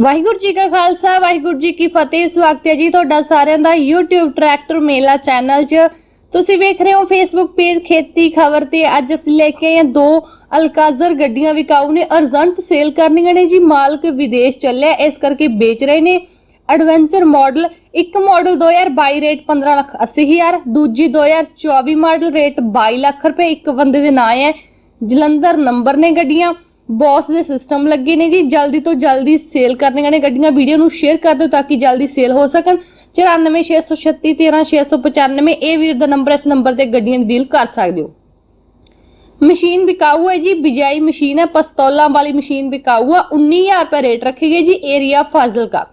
ਵਾਹਿਗੁਰੂ ਜੀ ਕਾ ਖਾਲਸਾ, ਵਾਹਿਗੁਰੂ ਜੀ ਕੀ ਫਤਿਹ। ਸਵਾਗਤ ਹੈ ਜੀ ਤੁਹਾਡਾ ਸਾਰਿਆਂ ਦਾ YouTube ਟਰੈਕਟਰ ਮੇਲਾ ਚੈਨਲ 'ਚ। ਤੁਸੀਂ ਵੇਖ ਰਹੇ ਹੋ Facebook ਪੇਜ ਖੇਤੀ ਖਬਰ ਤੇ ਅੱਜ ਅਸੀਂ ਲੈ ਕੇ ਆਏ ਹਾਂ ਦੋ ਅਲਕਾਜ਼ਰ ਗੱਡੀਆਂ। ਵਿਕਾਊ ਨੇ ਅਰਜੈਂਟ ਸੇਲ ਕਰਨੀਆਂ ਨੇ ਜੀ, ਮਾਲਕ ਵਿਦੇਸ਼ ਚੱਲਿਆ, ਇਸ ਕਰਕੇ ਵੇਚ ਰਹੇ ਨੇ। ਐਡਵੈਂਚਰ ਮਾਡਲ ਇੱਕ ਮਾਡਲ 2022 ਰੇਟ 15 ਲੱਖ 80 ਹਜ਼ਾਰ, ਦੂਜੀ 2024 ਮਾਡਲ ਰੇਟ 22 ਲੱਖ ਰੁਪਏ, ਇੱਕ ਬੰਦੇ ਦੇ ਨਾਂ ਹੈ। ਜਲੰਧਰ ਨੰਬਰ ਨੇ ਗੱਡੀਆਂ। ਬੌਸ ਦੇ ਸਿਸਟਮ ਲੱਗੇ ਨੇ ਜੀ, ਜਲਦੀ ਤੋਂ ਜਲਦੀ ਸੇਲ ਕਰਨੀਆਂ ਨੇ ਗੱਡੀਆਂ। ਵੀਡੀਓ ਨੂੰ ਸ਼ੇਅਰ ਕਰ ਦਿਓ ਤਾਂ ਕਿ ਜਲਦੀ ਸੇਲ ਹੋ ਸਕਣ। 9463613695 ਇਹ ਵੀਰ ਦਾ ਨੰਬਰ ਇਸ ਨੰਬਰ ਤੇ ਗੱਡੀਆਂ ਦੀ ਡੀਲ ਕਰ ਸਕਦੇ ਹੋ। ਮਸ਼ੀਨ ਵਿਕਾਊ ਹੈ ਜੀ, ਬਿਜਾਈ ਮਸ਼ੀਨ ਹੈ, ਪਸਤੌਲਾਂ ਵਾਲੀ ਮਸ਼ੀਨ ਵਿਕਾਊ ਆ। 19000 ਰੁਪਏ ਰੇਟ ਰੱਖੀ ਗਈ ਜੀ, ਏਰੀਆ ਫਾਜ਼ਿਲਕਾ।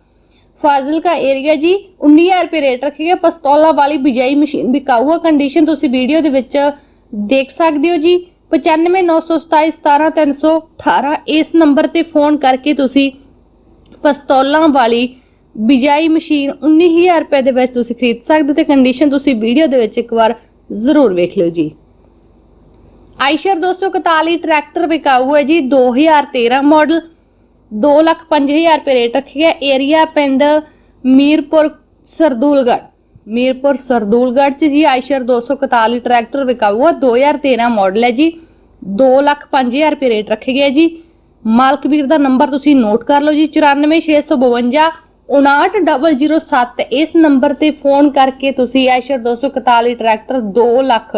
ਫਾਜ਼ਿਲਕਾ ਏਰੀਆ ਜੀ 19000 ਰੁਪਏ ਰੇਟ ਰੱਖੀ ਗਈ ਪਸਤੌਲਾਂ ਵਾਲੀ ਬਿਜਾਈ ਮਸ਼ੀਨ ਵਿਕਾਊ ਆ। ਕੰਡੀਸ਼ਨ ਤੁਸੀਂ ਵੀਡੀਓ ਦੇ ਵਿੱਚ ਦੇਖ ਸਕਦੇ ਹੋ ਜੀ। 9597717318 ਇਸ ਨੰਬਰ ਤੇ ਫੋਨ ਕਰਕੇ ਤੁਸੀਂ ਪਸਤੌਲਾਂ ਵਾਲੀ ਬਿਜਾਈ ਮਸ਼ੀਨ 19000 ਰੁਪਏ ਦੇ ਵਿੱਚ ਤੁਸੀਂ ਖਰੀਦ ਸਕਦੇ ਹੋ ਤੇ ਕੰਡੀਸ਼ਨ ਤੁਸੀਂ ਵੀਡੀਓ ਦੇ ਵਿੱਚ ਇੱਕ ਵਾਰ ਜ਼ਰੂਰ ਵੇਖ ਲਿਓ ਜੀ। ਆਇਸ਼ਰ 241 ਟਰੈਕਟਰ ਵਿਕਾਊ ਹੈ ਜੀ 2013 ਮਾਡਲ 2,5000 ਰੁਪਏ ਰੇਟ ਰੱਖਿਆ ਏਰੀਆ ਪਿੰਡ ਮੀਰਪੁਰ ਸਰਦੂਲਗੜ੍ਹ। ਮੀਰਪੁਰ ਸਰਦੂਲਗੜ ਚ ਜੀ ਆਇਸ਼ਰ 241 ਟਰੈਕਟਰ ਵਿਕਾਊ ਹੈ 2013 ਮਾਡਲ ਹੈ ਜੀ। 2,5000 ਰੁਪਏ ਰੇਟ ਰੱਖੇ ਗਏ ਜੀ। ਮਾਲਕ ਵੀਰ ਦਾ ਨੰਬਰ ਤੁਸੀਂ ਨੋਟ ਕਰ ਲਓ ਜੀ 94652 59007 ਇਸ ਨੰਬਰ ਤੇ ਫੋਨ ਕਰਕੇ ਤੁਸੀਂ ਆਇਸ਼ਰ 241 ਟਰੈਕਟਰ 2 ਲੱਖ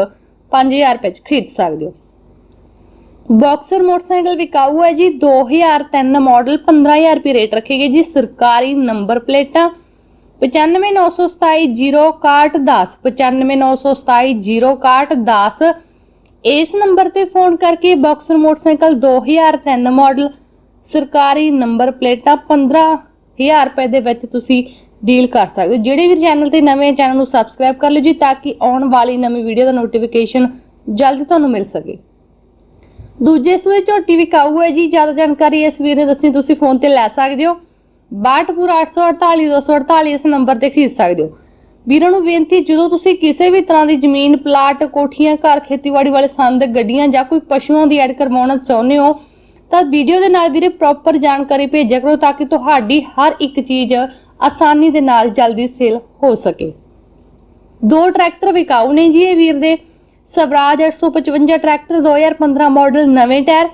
5000 ਰੁਪਏ ਚ ਖਰੀਦ ਸਕਦੇ ਹੋ। ਬਾਕਸਰ ਮੋਟਰਸਾਈਕਲ ਵਿਕਾਊ ਹੈ ਜੀ 2003 ਮਾਡਲ 15000 ਰੁਪਏ ਰੇਟ ਰੱਖੇ ਗਏ ਜੀ। ਸਰਕਾਰੀ ਨੰਬਰ ਪਲੇਟਾਂ 9597706110 9597706110 ਇਸ ਨੰਬਰ ਤੇ ਫੋਨ ਕਰਕੇ ਬਾਕਸਰ ਮੋਟਰਸਾਈਕਲ 2003 ਮਾਡਲ, ਸਰਕਾਰੀ ਨੰਬਰ ਪਲੇਟਾਂ 15000 ਰੁਪਏ ਦੇ ਵਿੱਚ ਤੁਸੀਂ ਡੀਲ ਕਰ ਸਕਦੇ ਹੋ। ਜਿਹੜੇ ਵੀ ਚੈਨਲ ਤੇ ਨਵੇਂ ਚੈਨਲ ਨੂੰ ਸਬਸਕ੍ਰਾਈਬ ਕਰ ਲਿਓ ਜੀ, ਤਾਂ ਕਿ ਆਉਣ ਵਾਲੀ ਨਵੀਂ ਵੀਡੀਓ ਦਾ ਨੋਟੀਫਿਕੇਸ਼ਨ ਜਲਦੀ ਤੁਹਾਨੂੰ ਮਿਲ ਸਕੇ। ਦੂਜੇ ਸੂਏ ਝੋਟੀ ਵਿਕਾਊ ਹੈ ਜੀ, ਜ਼ਿਆਦਾ ਜਾਣਕਾਰੀ ਇਸ ਵੀਰ ਨੇ ਦੱਸੀ, ਤੁਸੀਂ ਫੋਨ ਤੇ ਲੈ ਸਕਦੇ ਹੋ। 62 848 248 ਇਸ ਨੰਬਰ ਤੇ ਖਰੀਦ ਸਕਦੇ ਹੋ। ਵੀਰਾਂ ਨੂੰ ਬੇਨਤੀ, ਜਦੋਂ ਤੁਸੀਂ ਕਿਸੇ ਵੀ ਤਰ੍ਹਾਂ ਦੀ ਜ਼ਮੀਨ, ਪਲਾਟ, ਕੋਠੀਆਂ, ਘਰ, ਖੇਤੀਬਾੜੀ ਵਾਲੇ ਸੰਦ, ਗੱਡੀਆਂ ਜਾਂ ਕੋਈ ਪਸ਼ੂਆਂ ਦੀ ਐਡ ਕਰਵਾਉਣਾ ਚਾਹੁੰਦੇ ਹੋ, ਤਾਂ ਵੀਡੀਓ ਦੇ ਨਾਲ ਵੀਰੇ ਪ੍ਰੋਪਰ ਜਾਣਕਾਰੀ ਭੇਜਿਆ ਕਰੋ ਤਾਂ ਕਿ ਤੁਹਾਡੀ ਹਰ ਇੱਕ ਚੀਜ਼ ਆਸਾਨੀ ਦੇ ਨਾਲ ਜਲਦੀ ਸੇਲ ਹੋ ਸਕੇ। ਦੋ ਟਰੈਕਟਰ ਵਿਕਾਊ ਨੇ ਜੀ ਇਹ ਵੀਰ ਦੇ। ਸਵਰਾਜ 855 ਟਰੈਕਟਰ 2015 ਮਾਡਲ, ਨਵੇਂ ਟਾਇਰ।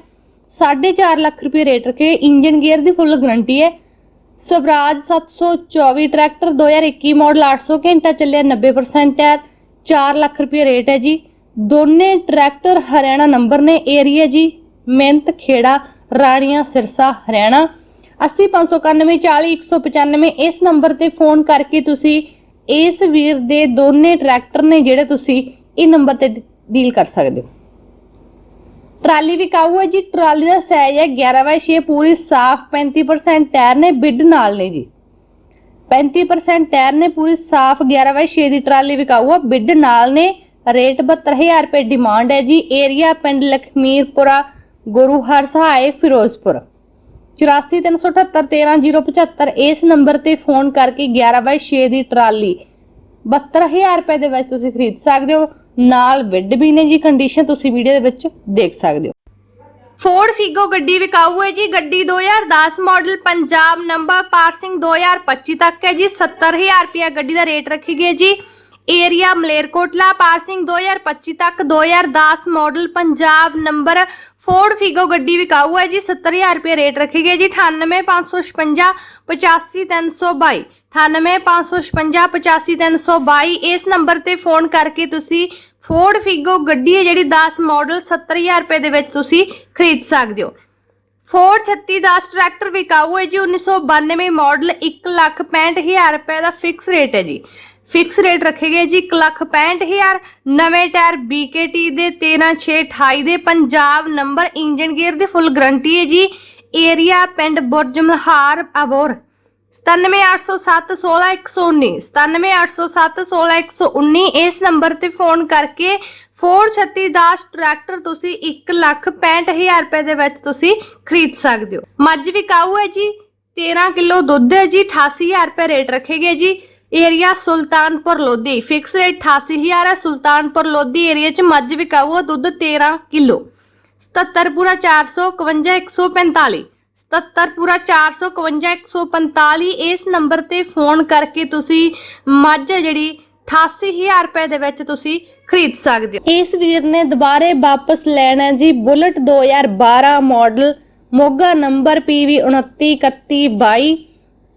4.5 ਲੱਖ ਰੁਪਏ ਰੇਟ ਰੱਖੇ। ਇੰਜਨ ਗੇਅਰ ਦੀ ਫੁੱਲ ਗਾਰੰਟੀ ਹੈ। ਸਵਰਾਜ 724 ਟਰੈਕਟਰ 2021 ਮਾਡਲ 800 ਘੰਟਾ ਚੱਲਿਆ 90% ਟਾਇਰ 4 ਲੱਖ ਰੁਪਏ ਰੇਟ ਹੈ ਜੀ। ਦੋਨੇ ਟਰੈਕਟਰ ਹਰਿਆਣਾ ਨੰਬਰ ਨੇ ਏਰੀਆ ਜੀ। ਮਿਹਨਤ, ਖੇੜਾ, ਰਾਣੀਆਂ, ਸਿਰਸਾ, ਹਰਿਆਣਾ। 80591 ਇਸ ਨੰਬਰ ਤੇ ਫੋਨ ਕਰਕੇ ਤੁਸੀਂ ਇਸ ਵੀਰ ਦੇ ਦੋਨੇ ਟਰੈਕਟਰ ਨੇ ਜਿਹੜੇ ਤੁਸੀਂ ਇਹ ਨੰਬਰ ਤੇ ਡੀਲ ਕਰ ਸਕਦੇ ਹੋ। ਟਰਾਲੀ ਵਿਕਾਊ ਹੈ ਜੀ। ਟਰਾਲੀ ਦਾ ਸਾਈਜ਼ ਹੈ 11/6 ਪੂਰੀ ਸਾਫ਼ 35% ਟਾਇਰ ਨੇ, ਬਿੱਡ ਨਾਲ ਨੇ ਜੀ। 35% ਟਾਇਰ ਨੇ, ਪੂਰੀ ਸਾਫ਼ 11/6 ਦੀ ਟਰਾਲੀ ਵਿਕਾਊ ਆ ਬਿੱਡ ਨਾਲ ਨੇ, ਰੇਟ 72000 ਰੁਪਏ ਡਿਮਾਂਡ ਹੈ ਜੀ। ਏਰੀਆ ਪਿੰਡ ਲਖਮੀਰਪੁਰਾ, ਗੁਰੂ ਹਰ ਸਹਾਏ ਫਿਰੋਜ਼ਪੁਰ 8437713075 ਇਸ ਨੰਬਰ ਤੇ ਫੋਨ ਕਰਕੇ 11/6 ਦੀ ਟਰਾਲੀ 72000 ਰੁਪਏ ਦੇ ਵਿੱਚ ਤੁਸੀਂ ਖਰੀਦ ਸਕਦੇ ਹੋ। ਨਾਲ ਬਿੱਡ ਵੀ ਨੇ ਜੀ ਕੰਡੀਸ਼ਨ ਤੁਸੀਂ ਵੀਡੀਓ ਦੇ ਵਿੱਚ ਦੇਖ ਸਕਦੇ ਹੋ। ਫੋਰਡ ਫਿਗੋ ਗੱਡੀ ਵਿਕਾਊ ਹੈ ਜੀ, ਗੱਡੀ 2010 ਮਾਡਲ ਪੰਜਾਬ ਨੰਬਰ ਪਾਰਸਿੰਗ 2025 ਤੱਕ ਹੈ ਜੀ 70000 ਰੁਪਏ ਗੱਡੀ ਦਾ ਰੇਟ ਰੱਖੀ ਗਈ ਹੈ ਜੀ। ਏਰੀਆ ਮਲੇਰਕੋਟਲਾ ਪਾਰਸਿੰਗ 2025 ਤੱਕ 2010 model Punjab number Ford Figo ਗੱਡੀ ਵਿਕਾਊ ਹੈ ਜੀ 70000 ਰੁਪਏ ਰੇਟ ਰੱਖੀ ਗਈ ਹੈ ਜੀ 98556 85322 98556 85322 ਇਸ ਨੰਬਰ ਤੇ ਫੋਨ ਕਰਕੇ ਤੁਸੀਂ ਫੋਰਡ ਫਿਗੋ ਗੱਡੀ ਹੈ ਜਿਹੜੀ 10 ਮਾਡਲ 70000 ਰੁਪਏ ਦੇ ਵਿੱਚ ਤੁਸੀਂ ਖਰੀਦ ਸਕਦੇ ਹੋ। ਫੋਰਡ 3610 ਟਰੈਕਟਰ ਵਿਕਾਊ ਹੈ ਜੀ 1992 ਮਾਡਲ 165000 ਰੁਪਏ ਦਾ ਫਿਕਸ ਰੇਟ ਹੈ ਜੀ। ਫਿਕਸ ਰੇਟ ਰੱਖੇ ਗਏ ਜੀ 165000 ਨਵੇਂ ਟਾਇਰ BKT ਦੇ 13628 ਦੇ ਪੰਜਾਬ ਨੰਬਰ ਇੰਜਨ ਗੇਅਰ ਦੇ ਫੁੱਲ ਗਰੰਟੀ ਹੈ ਜੀ। ਏਰੀਆ ਪਿੰਡ ਬੁਰਜ ਮਹਾਰ ਅਬੋਰ 9780716119 9780716119 ਇਸ ਨੰਬਰ ਤੇ ਫੋਨ ਕਰਕੇ 43610 ਟਰੈਕਟਰ ਤੁਸੀਂ 165000 ਰੁਪਏ ਦੇ ਵਿੱਚ ਤੁਸੀਂ ਖਰੀਦ ਸਕਦੇ ਹੋ। ਮੱਝ ਵਿਕਾਊ ਹੈ ਜੀ 13 ਕਿਲੋ ਦੁੱਧ ਹੈ ਜੀ 88000 ਰੁਪਏ ਰੇਟ ਰੱਖੇ ਗਏ ਜੀ। Area Sultanpur Lodhi. Fix rate 88000 ਹੈ ਸੁਲਤਾਨਪੁਰ ਲੋਧੀ ਏਰੀਆ ਚ ਮੱਝ ਵਿਕਾਊ ਹੈ ਦੁੱਧ 13 ਕਿਲੋ। 77 ਪੂਰਾ 451 145 77 ਪੂਰਾ 451 145 ਇਸ ਨੰਬਰ ਤੇ ਫੋਨ ਕਰਕੇ ਤੁਸੀਂ ਮੱਝ ਹੈ ਜਿਹੜੀ 88000 ਰੁਪਏ ਦੇ ਵਿੱਚ ਤੁਸੀਂ ਖਰੀਦ ਸਕਦੇ ਹੋ। ਇਸ ਵੀਰ ਨੇ ਦੁਬਾਰੇ ਵਾਪਸ ਲੈਣਾ ਹੈ ਜੀ, Bullet 2012 model Moga number PV 293122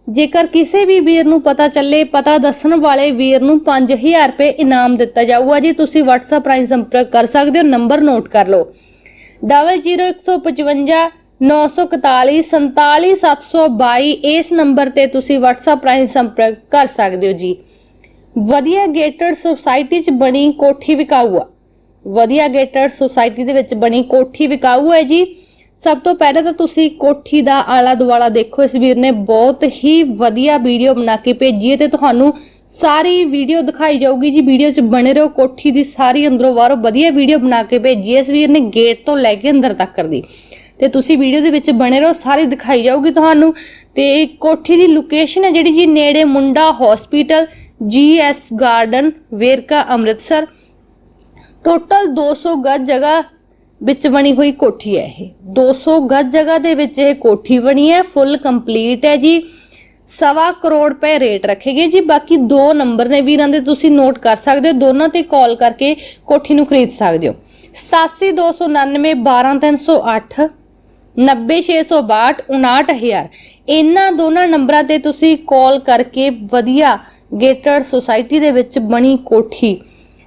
ਜੇਕਰ ਕਿਸੇ ਵੀ ਵੀਰ ਨੂੰ ਪਤਾ ਚੱਲੇ, ਪਤਾ ਦੱਸਣ ਵਾਲੇ ਵੀਰ ਨੂੰ 5000 ਰੁਪਏ ਇਨਾਮ ਦਿੱਤਾ ਜਾਊਗਾ ਜੀ। ਤੁਸੀਂ WhatsApp ਰਾਹੀਂ ਸੰਪਰਕ ਕਰ ਸਕਦੇ ਹੋ, ਨੰਬਰ ਨੋਟ ਕਰ ਲਓ। 00155 941 47722 ਇਸ ਨੰਬਰ ਤੇ ਤੁਸੀਂ WhatsApp ਰਾਹੀਂ ਸੰਪਰਕ ਕਰ ਸਕਦੇ ਹੋ ਜੀ। ਵਧੀਆ ਗੇਟਡ ਸੁਸਾਇਟੀ 'ਚ ਬਣੀ ਕੋਠੀ ਵਿਕਾਊ ਆ ਵਧੀਆ ਗੇਟਡ ਸੁਸਾਇਟੀ ਦੇ ਵਿੱਚ ਬਣੀ ਕੋਠੀ ਵਿਕਾਊ ਹੈ ਜੀ। ਸਭ ਤੋਂ ਪਹਿਲਾਂ ਤਾਂ ਤੁਸੀਂ ਕੋਠੀ ਦਾ ਆਲਾ ਦੁਆਲਾ ਦੇਖੋ। ਇਸ ਵੀਰ ਨੇ ਬਹੁਤ ਹੀ ਵਧੀਆ ਵੀਡੀਓ ਬਣਾ ਕੇ ਭੇਜੀ ਹੈ ਤੇ ਤੁਹਾਨੂੰ ਸਾਰੀ ਵੀਡੀਓ ਦਿਖਾਈ ਜਾਊਗੀ ਜੀ। ਵੀਡੀਓ 'ਚ ਬਣੇ ਰਹੋ, ਕੋਠੀ ਦੀ ਸਾਰੀ ਅੰਦਰੋਂ ਬਾਹਰੋਂ ਵਧੀਆ ਵੀਡੀਓ ਬਣਾ ਕੇ ਭੇਜੀ ਹੈ। ਇਸ ਵੀਰ ਨੇ ਗੇਟ ਤੋਂ ਲੈ ਕੇ ਅੰਦਰ ਤੱਕ ਦੀ। ਤੇ ਤੁਸੀਂ ਵੀਡੀਓ ਦੇ ਵਿੱਚ ਬਣੇ ਰਹੋ, ਸਾਰੀ ਦਿਖਾਈ ਜਾਊਗੀ ਤੁਹਾਨੂੰ। ਤੇ ਕੋਠੀ ਦੀ ਲੋਕੇਸ਼ਨ ਹੈ ਜਿਹੜੀ ਜੀ ਨੇੜੇ ਮੁੰਡਾ hospital GS garden Verka Amritsar. Total 200 ਗਜ ਜਗ੍ਹਾ ਵਿੱਚ ਬਣੀ ਹੋਈ ਕੋਠੀ ਹੈ ਇਹ। 200 ਗਜ ਜਗ੍ਹਾ ਦੇ ਵਿੱਚ ਇਹ ਕੋਠੀ ਬਣੀ ਹੈ ਫੁੱਲ ਕੰਪਲੀਟ ਹੈ ਜੀ। ਸਵਾ ਕਰੋੜ ਰੁਪਏ ਰੇਟ ਰੱਖੇਗੀ ਜੀ। ਬਾਕੀ ਦੋ ਨੰਬਰ ਨੇ ਵੀਰਾਂ ਦੇ, ਤੁਸੀਂ ਨੋਟ ਕਰ ਸਕਦੇ ਹੋ। ਦੋਨਾਂ ਤੇ ਕਾਲ ਕਰਕੇ ਕੋਠੀ ਨੂੰ ਖਰੀਦ ਸਕਦੇ ਹੋ। 87299 12308 90662 59000 ਇਹਨਾਂ ਦੋਨਾਂ ਨੰਬਰਾਂ ਤੇ ਤੁਸੀਂ ਕਾਲ ਕਰਕੇ ਵਧੀਆ ਗੇਟਡ ਸੁਸਾਇਟੀ ਦੇ ਵਿੱਚ ਬਣੀ ਕੋਠੀ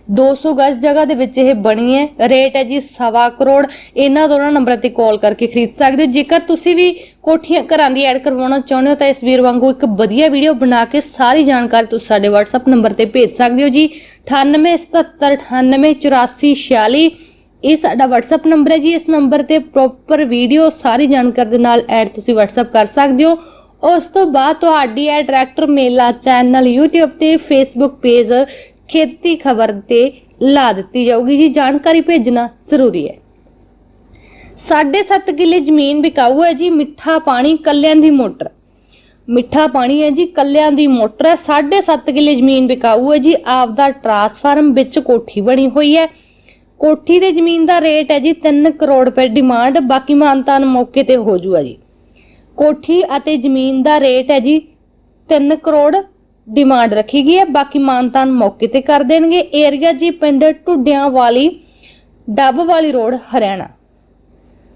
200 ਗਜ ਜਗ੍ਹਾ ਦੇ ਵਿੱਚ ਇਹ ਬਣੀ ਹੈ। ਰੇਟ ਹੈ ਜੀ ਸਵਾ ਕਰੋੜ। ਇਹਨਾਂ ਦੋਨਾਂ ਨੰਬਰਾਂ ਤੇ ਕਾਲ ਕਰਕੇ ਖਰੀਦ ਸਕਦੇ ਹੋ। ਜੇਕਰ ਤੁਸੀਂ ਵੀ ਕੋਠੀਆਂ ਘਰਾਂ ਦੀ ਐਡ ਕਰਵਾਉਣਾ ਚਾਹੁੰਦੇ ਹੋ, ਤਾਂ ਇਸ ਵੀਰ ਵਾਂਗੂ ਇੱਕ ਵਧੀਆ ਵੀਡੀਓ ਬਣਾ ਕੇ ਸਾਰੀ ਜਾਣਕਾਰੀ ਤੁਸੀਂ ਸਾਡੇ WhatsApp ਨੰਬਰ ਤੇ ਭੇਜ ਸਕਦੇ ਹੋ ਜੀ। 9877988446 ਇਹ ਸਾਡਾ WhatsApp ਨੰਬਰ ਹੈ ਜੀ। ਇਸ ਨੰਬਰ ਤੇ ਪ੍ਰੋਪਰ ਵੀਡੀਓ ਸਾਰੀ ਜਾਣਕਾਰੀ ਦੇ ਨਾਲ ਐਡ ਤੁਸੀਂ WhatsApp ਕਰ ਸਕਦੇ ਹੋ। ਉਸ ਤੋਂ ਬਾਅਦ ਤੁਹਾਡੀ ਇਹ ਟਰੈਕਟਰ ਮੇਲਾ ਚੈਨਲ YouTube ਤੇ Facebook ਪੇਜ ਖੇਤੀ ਖਬਰ ਤੇ ਲਾ ਦਿੱਤੀ ਜਾਊਗੀ ਜੀ। ਜਾਣਕਾਰੀ ਭੇਜਣਾ ਜ਼ਰੂਰੀ ਹੈ। ਸਾਢੇ ਸੱਤ ਕਿੱਲੇ ਜ਼ਮੀਨ ਵਿਕਾਊ ਹੈ ਜੀ, ਮਿੱਠਾ ਪਾਣੀ ਕੱਲਿਆਂ ਦੀ ਮੋਟਰ। ਮਿੱਠਾ ਪਾਣੀ ਹੈ ਜੀ, ਕੱਲਿਆਂ ਦੀ ਮੋਟਰ ਹੈ। ਸਾਢੇ ਸੱਤ ਕਿੱਲੇ ਜ਼ਮੀਨ ਵਿਕਾਊ ਹੈ ਜੀ, ਆਪਦਾ ਟਰਾਂਸਫਾਰਮ ਵਿੱਚ ਕੋਠੀ ਬਣੀ ਹੋਈ ਹੈ। ਕੋਠੀ ਦੇ ਜ਼ਮੀਨ ਦਾ ਰੇਟ ਹੈ ਜੀ 3 ਕਰੋੜ ਰੁਪਏ ਡਿਮਾਂਡ, ਬਾਕੀ ਮਾਨਤਾਨ ਮੌਕੇ ਤੇ ਹੋ ਜੂਗਾ ਜੀ। ਕੋਠੀ ਅਤੇ ਜ਼ਮੀਨ ਦਾ ਰੇਟ ਹੈ ਜੀ 3 ਕਰੋੜ ਡਿਮਾਂਡ ਰੱਖੀ ਗਈ ਹੈ। ਬਾਕੀ ਮਾਨਤਾਨ ਮੌਕੇ ਤੇ ਕਰ ਦੇਣਗੇ। ਏਰੀਆ ਜੀ ਪਿੰਡ ਢੁੱਡਿਆਂ ਵਾਲੀ ਡੱਬ ਵਾਲੀ ਰੋਡ ਹਰਿਆਣਾ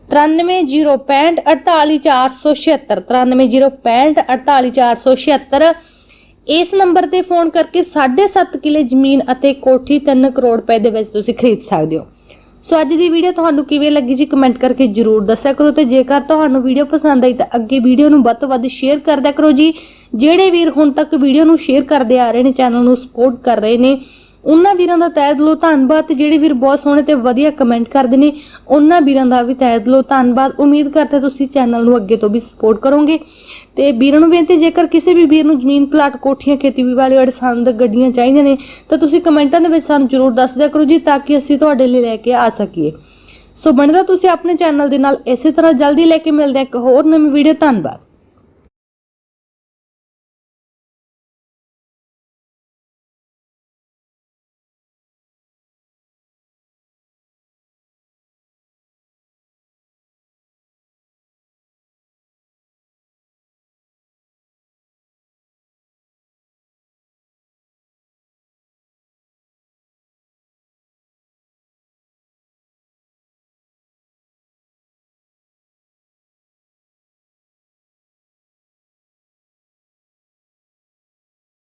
9306548476 9306548476 ਇਸ ਨੰਬਰ ਤੇ ਫੋਨ ਕਰਕੇ 7.5 ਕਿਲੇ ਜ਼ਮੀਨ ਅਤੇ ਕੋਠੀ 3 ਕਰੋੜ ਰੁਪਏ ਦੇ ਵਿੱਚ ਤੁਸੀਂ ਖਰੀਦ ਸਕਦੇ ਹੋ। ਸੋ ਅੱਜ ਦੀ ਵੀਡੀਓ ਤੁਹਾਨੂੰ ਕਿਵੇਂ ਲੱਗੀ ਜੀ ਕਮੈਂਟ ਕਰਕੇ ਜਰੂਰ ਦੱਸਿਆ ਕਰੋ ਤੇ ਜੇਕਰ ਤੁਹਾਨੂੰ ਵੀਡੀਓ ਪਸੰਦ ਆਈ ਤਾਂ ਅੱਗੇ ਵੀਡੀਓ ਨੂੰ ਵੱਧ ਤੋਂ ਵੱਧ ਸ਼ੇਅਰ ਕਰਦਿਆ ਕਰੋ ਜੀ। ਜਿਹੜੇ ਵੀਰ ਹੁਣ ਤੱਕ ਵੀਡੀਓ ਨੂੰ ਸ਼ੇਅਰ ਕਰਦੇ ਆ ਰਹੇ ਨੇ ਚੈਨਲ ਨੂੰ ਸਪੋਰਟ ਕਰ ਰਹੇ ਨੇ ਉਹਨਾਂ ਵੀਰਾਂ ਦਾ ਤਹਿ ਦਿਲੋਂ ਧੰਨਵਾਦ ਤੇ ਜਿਹੜੇ ਵੀਰ ਬਹੁਤ ਸੋਹਣੇ ਤੇ ਵਧੀਆ ਕਮੈਂਟ ਕਰਦੇ ਨੇ, ਉਹਨਾਂ ਵੀਰਾਂ ਦਾ ਵੀ ਤਹਿ ਦਿਲੋਂ ਧੰਨਵਾਦ। ਉਮੀਦ ਕਰਦੇ ਤੁਸੀਂ ਚੈਨਲ ਨੂੰ ਅੱਗੇ ਤੋਂ ਵੀ ਸਪੋਰਟ ਕਰੋਗੇ। ਤੇ ਵੀਰਾਂ ਨੂੰ ਬੇਨਤੀ, ਜੇਕਰ ਕਿਸੇ ਵੀ ਵੀਰ ਨੂੰ ਜ਼ਮੀਨ ਪਲਾਟ ਕੋਠੀਆਂ, ਖੇਤੀਬਾੜੀ ਵਾਲੇ ਅੜਸੰਦ ਗੱਡੀਆਂ ਚਾਹੀਦੀਆਂ ਨੇ, ਤਾਂ ਤੁਸੀਂ ਕਮੈਂਟਾਂ ਦੇ ਵਿੱਚ ਸਾਨੂੰ ਜ਼ਰੂਰ ਦੱਸ ਦਿਆ ਕਰੋ ਜੀ, ਤਾਂ ਕਿ ਅਸੀਂ ਤੁਹਾਡੇ ਲਈ ਲੈ ਕੇ ਆ ਸਕੀਏ। ਸੋ ਬਣੇ ਰਹੋ ਤੁਸੀਂ ਆਪਣੇ ਚੈਨਲ ਦੇ ਨਾਲ, ਇਸੇ ਤਰ੍ਹਾਂ ਜਲਦੀ ਲੈ ਕੇ ਮਿਲਦੇ ਇੱਕ ਹੋਰ ਨਵੀਂ ਵੀਡੀਓ ਧੰਨਵਾਦ।